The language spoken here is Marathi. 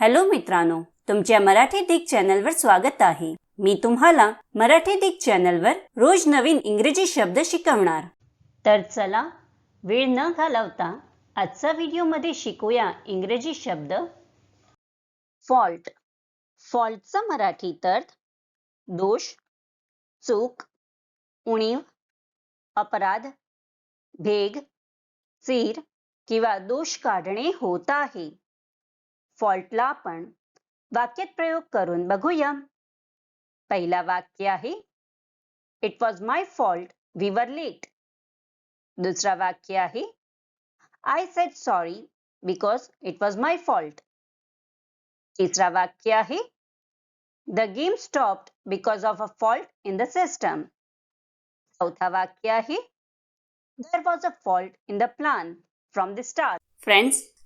हॅलो मित्रांनो तुमच्या मराठी दिग चॅनलवर स्वागत आहे. मी तुम्हाला मराठी दिग चॅनलवर रोज नवीन इंग्रजी शब्द शिकवणार. तर चला वेळ न घालवता आजचा व्हिडिओमध्ये शिकूया इंग्रजी शब्द. फॉल्ट. फॉल्टचा मराठी अर्थ दोष चूक उणीव अपराध भेग चीर किंवा दोष काढणे होत आहे. फॉल्टला आपण वाक्यात प्रयोग करून बघूया पहिला वाक्य आहे it was my fault we were late दुसरा वाक्य आहे I said sorry because it was my fault तिसरा वाक्य आहे the game stopped because of a fault in the system चौथा वाक्य आहे there was a fault in the plan from the start friends